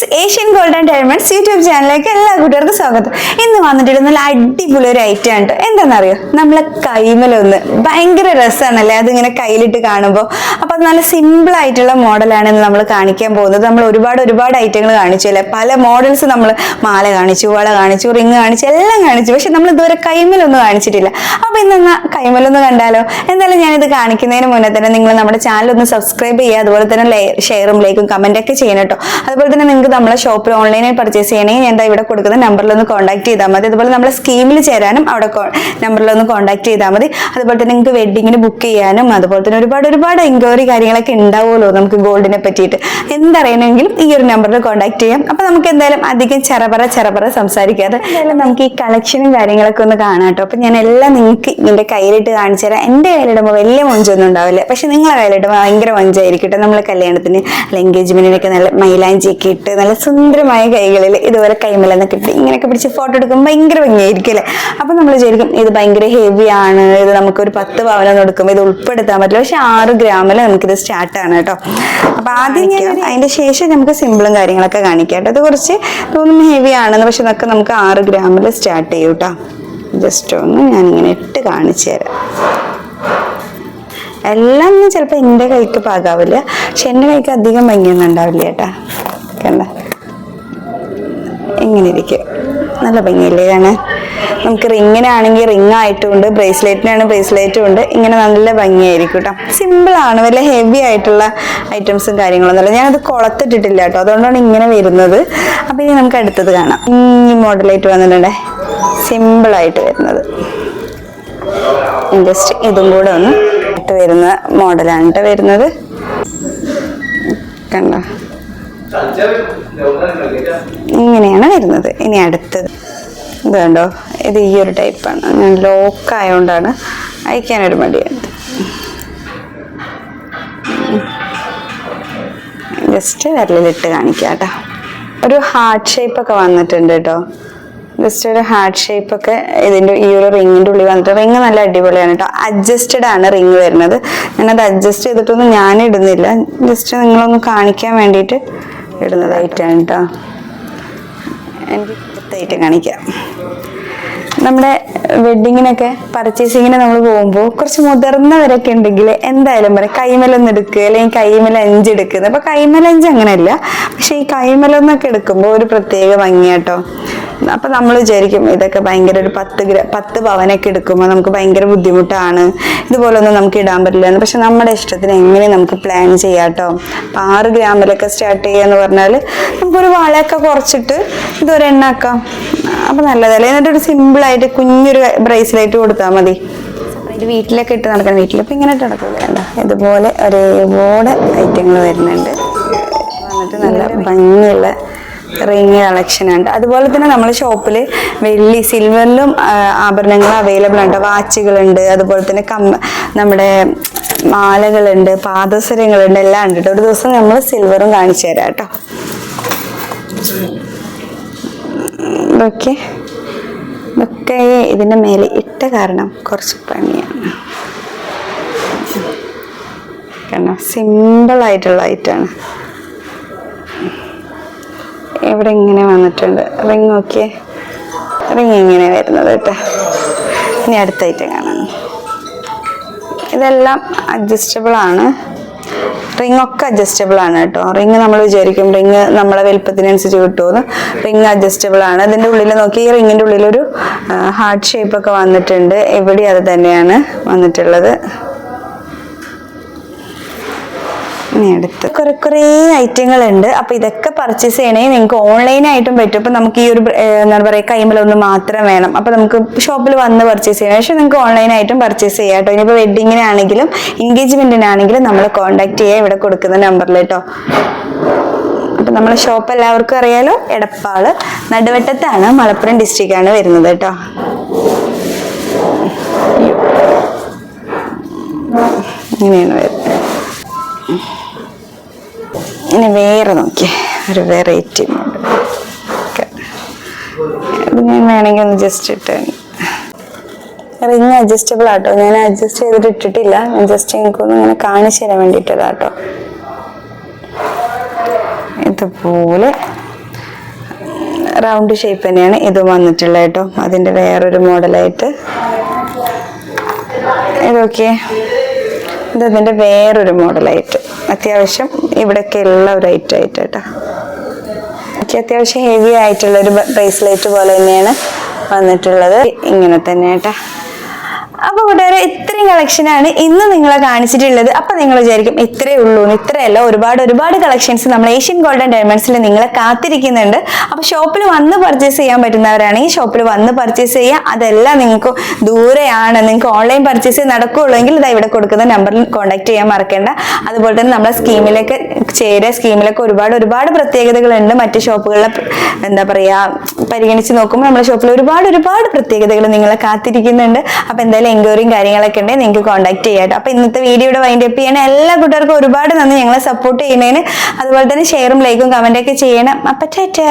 Friends Asian golden diamonds YouTube ചാനലിലേക്ക് എല്ലാ കൂട്ടുകാർക്കും സ്വാഗതം. ഇന്ന് വന്നിട്ടുള്ള നല്ല അടിപൊളി ഒരു ഐറ്റം ആണ് എന്താണെന്നറിയോ? നമ്മളെ കൈമലൊന്ന്. ഭയങ്കര രസമാണല്ലേ അതിങ്ങനെ കയ്യിലിട്ട് കാണുമ്പോൾ അപ്പോൾ അത് നല്ല സിമ്പിൾ ആയിട്ടുള്ള മോഡലാണ് ഇന്ന് നമ്മൾ കാണിക്കാൻ പോകുന്നത്. നമ്മൾ ഒരുപാട് ഒരുപാട് ഐറ്റങ്ങൾ കാണിച്ചു അല്ലേ പല മോഡൽസ് നമ്മൾ മാല കാണിച്ചു വള കാണിച്ചു റിങ് കാണിച്ചു എല്ലാം കാണിച്ചു. പക്ഷെ നമ്മൾ ഇതുവരെ കൈമലൊന്നും കാണിച്ചിട്ടില്ല. അപ്പോൾ ഇന്ന് കൈമലൊന്ന് കണ്ടാലോ? എന്തായാലും ഞാനിത് കാണിക്കുന്നതിന് മുന്നേ തന്നെ നിങ്ങൾ നമ്മുടെ ചാനൽ ഒന്ന് സബ്സ്ക്രൈബ് ചെയ്യുക. അതുപോലെ തന്നെ ഷെയറും ലൈക്കും കമന്റ് ഒക്കെ ചെയ്യണം കേട്ടോ. അതുപോലെ തന്നെ നിങ്ങൾക്ക് നമ്മളെ ഷോപ്പിൽ ഓൺലൈനായി പർച്ചേസ് ചെയ്യണമെങ്കിൽ ഞാൻ ഇവിടെ കൊടുക്കുന്ന നമ്പറിൽ ഒന്ന് കോൺടാക്ട് ചെയ്താൽ മതി. അതുപോലെ നമ്മളെ സ്കീമിൽ ചേരാനും അവിടെ നമ്പറിൽ ഒന്ന് കോൺടാക്ട് ചെയ്താൽ മതി. അതുപോലെ തന്നെ നിങ്ങൾക്ക് വെഡിങ്ങിന് ബുക്ക് ചെയ്യാനും അതുപോലെ തന്നെ ഒരുപാട് ഒരുപാട് എൻക്വയറി കാര്യങ്ങളൊക്കെ ഉണ്ടാവുമല്ലോ നമുക്ക് ഗോൾഡിനെ പറ്റിയിട്ട്. എന്തറിയണമെങ്കിലും ഈ ഒരു നമ്പറിൽ കോൺടാക്ട് ചെയ്യാം. അപ്പൊ നമുക്ക് എന്തായാലും അധികം ചെറപറ ചെറപറ സംസാരിക്കാതെ നമുക്ക് ഈ കളക്ഷനും കാര്യങ്ങളൊക്കെ ഒന്ന് കാണാം കേട്ടോ. അപ്പൊ ഞാൻ എല്ലാം നിങ്ങൾക്ക് ഇതിന്റെ കയ്യിലിട്ട് കാണിച്ചു തരാം. എന്റെ കയ്യിലിടുമ്പോൾ വലിയ മൊഞ്ചൊന്നും ഉണ്ടാവില്ല. പക്ഷെ നിങ്ങളെ കയ്യിലിടുമ്പോൾ ഭയങ്കര മൊഞ്ചായിരിക്കും കേട്ടോ നമ്മളെ കല്യാണത്തിന് അല്ലെങ്കിൽ എൻഗേജ്മെന്റിനൊക്കെ നല്ല മൈലാഞ്ചിയൊക്കെ ഇട്ട് നല്ല സുന്ദരമായ കൈകളിൽ ഇതുപോലെ കൈമലെന്ന് ഇട്ട് ഇങ്ങനെയൊക്കെ പിടിച്ച് ഫോട്ടോ എടുക്കും ഭയങ്കര ഭംഗിയായിരിക്കും അല്ലേ? അപ്പൊ നമ്മൾ വിചാരിക്കും ഇത് ഭയങ്കര ഹെവി ആണ് ഇത് നമുക്ക് ഒരു പത്ത് പവനം എടുക്കും ഇത് ഉൾപ്പെടുത്താൻ പറ്റില്ല. പക്ഷെ ആറ് ഗ്രാമിൽ നമുക്കിത് സ്റ്റാർട്ട് ആണ് കേട്ടോ. അപ്പൊ ആദ്യം ഞാൻ അതിന്റെ ശേഷം നമുക്ക് സിമ്പിളും കാര്യങ്ങളൊക്കെ കാണിക്കാം കേട്ടോ. ഇത് കുറച്ച് തോന്നുന്നു ഹെവി ആണെന്ന് പക്ഷെ ഇതൊക്കെ നമുക്ക് ആറ് ഗ്രാമിൽ സ്റ്റാർട്ട് ചെയ്യും കേട്ടോ. ജസ്റ്റ് ഒന്ന് ഞാനിങ്ങനെ ഇട്ട് കാണിച്ചു തരാം. എല്ലാം ചിലപ്പോൾ എന്റെ കൈക്ക് പാകാവില്ല. പക്ഷെ എന്റെ കൈക്ക് അധികം ഭംഗിയൊന്നും ഉണ്ടാവില്ല ചേട്ടാ കണ്ട? ഇങ്ങനെ ഇരിക്കും നല്ല ഭംഗിയില്ലേ കാണാൻ? നമുക്ക് റിങ്ങിനാണെങ്കിൽ റിങ് ആയിട്ടുണ്ട് ബ്രേസ്ലെറ്റിനാണ് ബ്രേസ്ലെറ്റും ഉണ്ട് ഇങ്ങനെ നല്ല ഭംഗിയായിരിക്കും കേട്ടോ സിമ്പിളാണ് വല്ല ഹെവി ആയിട്ടുള്ള ഐറ്റംസും കാര്യങ്ങളൊന്നുമല്ല ഞാനത് കുളത്തിട്ടിട്ടില്ല കേട്ടോ അതുകൊണ്ടാണ് ഇങ്ങനെ വരുന്നത്. അപ്പോൾ ഇനി നമുക്ക് അടുത്തത് കാണാം. ഈ മോഡലായിട്ട് വന്നിട്ടുണ്ടേ. സിമ്പിളായിട്ട് വരുന്നത്. ജസ്റ്റ് ഇതും കൂടെ ഒന്ന് ഇട്ട് വരുന്ന മോഡലാണ് കേട്ടോ വരുന്നത്. കണ്ടോ? ഇങ്ങനെയാണ് വരുന്നത്. ഇനി അടുത്തത്. ഇത് കണ്ടോ? ഇത് ഈ ഒരു ടൈപ്പാണ് ഞാൻ ലോക്ക് ആയതുകൊണ്ടാണ് അയക്കാനൊരു മടിയുണ്ട്. ജസ്റ്റ് വിരലിലിട്ട് കാണിക്കാം കേട്ടോ ഒരു ഹാർട്ട് ഷേപ്പ് ഒക്കെ വന്നിട്ടുണ്ട് കേട്ടോ ജസ്റ്റ് ഒരു ഹാർട്ട് ഷേപ്പ് ഒക്കെ ഇതിന്റെ ഈ ഒരു റിങ്ങിന്റെ ഉള്ളിൽ വന്നിട്ട് റിങ് നല്ല അടിപൊളിയാണ് കേട്ടോ അഡ്ജസ്റ്റഡ് ആണ് റിങ് വരുന്നത്. ഞാനത് അഡ്ജസ്റ്റ് ചെയ്തിട്ടൊന്നും ഞാൻ ഇടുന്നില്ല ജസ്റ്റ് നിങ്ങളൊന്ന് കാണിക്കാൻ വേണ്ടിയിട്ട് ഇടുന്നതായിട്ടാണ് കേട്ടോ എനിക്ക് അടുത്തായിട്ട് കാണിക്കാം. നമ്മുടെ വെഡിങ്ങിനൊക്കെ പർച്ചേസിങ്ങിന് നമ്മൾ പോകുമ്പോൾ കുറച്ച് മുതിർന്നവരൊക്കെ ഉണ്ടെങ്കിൽ എന്തായാലും പറയും കൈമലൊന്ന് എടുക്കുക അല്ലെങ്കിൽ കൈമല അഞ്ച് എടുക്കുന്നത് അപ്പൊ കൈമല അഞ്ച് അങ്ങനെയല്ല. പക്ഷെ ഈ കൈമലൊന്നൊക്കെ എടുക്കുമ്പോൾ ഒരു പ്രത്യേക ഭംഗിയാട്ടോ അപ്പൊ നമ്മൾ വിചാരിക്കും ഇതൊക്കെ ഭയങ്കര ഒരു പത്ത് ഗ്ര പത്ത് പവനൊക്കെ എടുക്കുമ്പോൾ നമുക്ക് ഭയങ്കര ബുദ്ധിമുട്ടാണ്. ഇതുപോലൊന്നും നമുക്ക് ഇടാൻ പറ്റില്ല പക്ഷെ നമ്മുടെ ഇഷ്ടത്തിന് എങ്ങനെ നമുക്ക് പ്ലാൻ ചെയ്യാട്ടോ അപ്പൊ ആറ് ഗ്രാമിലൊക്കെ സ്റ്റാർട്ട് ചെയ്യുക എന്ന് പറഞ്ഞാൽ നമുക്കൊരു വളയൊക്കെ കുറച്ചിട്ട് ഇതൊരു എണ്ണാക്കാം അപ്പൊ നല്ലതല്ലേ എന്നിട്ട് ഒരു സിമ്പിൾ ആയിട്ട് കുഞ്ഞൊരു ബ്രേസ്ലെറ്റ് കൊടുത്താൽ മതി. വീട്ടിലൊക്കെ ഇട്ട് നടക്കണം വീട്ടിൽ ഇപ്പൊ ഇങ്ങനെ ഇട്ട് നടക്കില്ല വേണ്ട ഇതുപോലെ ഒരേപോലെ ഐറ്റങ്ങൾ വരുന്നുണ്ട്. വന്നിട്ട് നല്ല ഭംഗിയുള്ള റിങ് കളക്ഷൻ ഉണ്ട്. അതുപോലെ തന്നെ നമ്മുടെ ഷോപ്പിൽ വെള്ളി സിൽവറിലും ആഭരണങ്ങൾ അവൈലബിൾ ഉണ്ട്. വാച്ചുകളുണ്ട്. അതുപോലെ തന്നെ കമ്മ നമ്മുടെ മാലകളുണ്ട് പാദസരങ്ങളുണ്ട്. എല്ലാം ഉണ്ട് ഒരു ദിവസം നമ്മൾ സിൽവറും കാണിച്ചു തരാം കേട്ടോ. ഇതൊക്കെ ഇതൊക്കെ ഇതിന്റെ മേലെ ഇട്ട കാരണം കുറച്ച് പണിയാണ്. കാരണം സിമ്പിളായിട്ടുള്ള ഐറ്റാണ് ഇവിടെ ഇങ്ങനെ വന്നിട്ടുണ്ട്? റിങ് നോക്കിയേ. റിങ് ഇങ്ങനെ വരുന്നത് കേട്ടോ ഇനി അടുത്ത ഐറ്റം കാണാം. ഇതെല്ലാം അഡ്ജസ്റ്റബിൾ ആണ്. റിംഗ് ഒക്കെ അഡ്ജസ്റ്റബിൾ ആണ് കേട്ടോ. റിംഗ് നമ്മൾ വിചാരിക്കും റിംഗ് നമ്മളെ വലുപ്പത്തിനനുസരിച്ച് കിട്ടുമെന്ന് റിംഗ് അഡ്ജസ്റ്റബിൾ ആണ് അതിന്റെ ഉള്ളിൽ നോക്കി ഈ റിങ്ങിന്റെ ഉള്ളിൽ ഒരു ഹാർട്ട് ഷേപ്പ് ഒക്കെ വന്നിട്ടുണ്ട്. ഇവിടെ അത് തന്നെയാണ് വന്നിട്ടുള്ളത്. ഇനി അടുത്ത് കുറെ കുറേ ഐറ്റങ്ങൾ ഉണ്ട് അപ്പൊ ഇതൊക്കെ പർച്ചേസ് ചെയ്യണേ നിങ്ങൾക്ക് ഓൺലൈനായിട്ടും പറ്റും. അപ്പൊ നമുക്ക് ഈ ഒരു എന്താ എന്താണ് പറയുക കൈമലൊന്ന് മാത്രം വേണം. അപ്പൊ നമുക്ക് ഷോപ്പിൽ വന്ന് പർച്ചേസ് ചെയ്യണം. പക്ഷെ നിങ്ങൾക്ക് ഓൺലൈനായിട്ടും പർച്ചേസ് ചെയ്യാം കേട്ടോ. ഇനിയിപ്പോൾ വെഡിങ്ങിനാണെങ്കിലും എൻഗേജ്മെന്റിനാണെങ്കിലും നമ്മൾ കോൺടാക്ട് ചെയ്യുക ഇവിടെ കൊടുക്കുന്ന നമ്പറിൽ കേട്ടോ. അപ്പൊ നമ്മളെ ഷോപ്പ് എല്ലാവർക്കും അറിയാലോ. എടപ്പാൾ നടുവട്ടത്താണ് മലപ്പുറം ഡിസ്ട്രിക്റ്റ് ആണ് വരുന്നത് കേട്ടോ. ഇങ്ങനെയാണ് വരുന്നത്. ഇനി വേറെ നോക്കിയേ. ഒരു വെറൈറ്റി ഇത് ഞാൻ വേണമെങ്കിൽ ഒന്ന് ജസ്റ്റ് ഇട്ട് റിങ് അഡ്ജസ്റ്റബിൾ ആട്ടോ. ഞാൻ അഡ്ജസ്റ്റ് ചെയ്തിട്ട് ഇട്ടിട്ടില്ല. ഞാൻ ജസ്റ്റ് എനിക്കൊന്ന് ഇങ്ങനെ കാണിച്ചു തരാൻ വേണ്ടിയിട്ടതാട്ടോ. ഇതുപോലെ റൗണ്ട് ഷേപ്പ് തന്നെയാണ് ഇത് വന്നിട്ടുള്ളത് കേട്ടോ. അതിന്റെ വേറൊരു മോഡലായിട്ട്. ഇതൊക്കെ ഇത് അതിന്റെ വേറൊരു മോഡലായിട്ട്. അത്യാവശ്യം ഇവിടെയൊക്കെ ഉള്ള ഒരു ഐറ്റം ആയിട്ട് കേട്ടോ എനിക്ക് അത്യാവശ്യം ഹെവി ആയിട്ടുള്ള ഒരു ബ്രേസ്ലെറ്റ് പോലെ തന്നെയാണ് വന്നിട്ടുള്ളത്. ഇങ്ങനെ തന്നെ കേട്ടോ അപ്പൊ കൂട്ടുകാരെ ഇത്രയും കളക്ഷനാണ് ഇന്ന് നിങ്ങളെ കാണിച്ചിട്ടുള്ളത്. അപ്പൊ നിങ്ങൾ വിചാരിക്കും ഇത്രയേ ഉള്ളൂ. ഇത്രയല്ല ഒരുപാട് ഒരുപാട് കളക്ഷൻസ് നമ്മൾ ഏഷ്യൻ ഗോൾഡൻ ഡയമണ്ട്സിൽ നിങ്ങളെ കാത്തിരിക്കുന്നുണ്ട്. അപ്പൊ ഷോപ്പിൽ വന്ന് പർച്ചേസ് ചെയ്യാൻ പറ്റുന്നവരാണെങ്കിൽ ഷോപ്പിൽ വന്ന് പർച്ചേസ് ചെയ്യാം അതെല്ലാം നിങ്ങൾക്ക് ദൂരെയാണ്. നിങ്ങൾക്ക് ഓൺലൈൻ പർച്ചേസ് നടക്കുകയുള്ളൂ എങ്കിൽ ഇതാ ഇവിടെ കൊടുക്കുന്ന നമ്പറിൽ കോൺടാക്ട് ചെയ്യാൻ മറക്കേണ്ട. അതുപോലെ തന്നെ നമ്മളെ സ്കീമിലേക്ക് ചേരുക. സ്കീമിലൊക്കെ ഒരുപാട് ഒരുപാട് പ്രത്യേകതകളുണ്ട്. മറ്റു ഷോപ്പുകളിലെ എന്താ പറയാ പരിഗണിച്ച് നോക്കുമ്പോൾ നമ്മുടെ ഷോപ്പിൽ ഒരുപാട് ഒരുപാട് പ്രത്യേകതകൾ നിങ്ങളെ കാത്തിരിക്കുന്നുണ്ട്. അപ്പൊ എന്തായാലും എൻക്വയറിയും കാര്യങ്ങളൊക്കെ ഉണ്ടെങ്കിൽ നിങ്ങൾക്ക് കോൺടാക്ട് ചെയ്യാം കേട്ടോ അപ്പൊ ഇന്നത്തെ വീഡിയോയുടെ വൈൻഡ് അപ്പ് ചെയ്യണം. എല്ലാ കൂട്ടുകാർക്കും ഒരുപാട് നന്ദി. ഞങ്ങളെ സപ്പോർട്ട് ചെയ്യുന്നതിന്. അതുപോലെ തന്നെ ഷെയറും ലൈക്കും കമന്റ് ഒക്കെ ചെയ്യണം. അപ്പൊ ടാറ്റാ.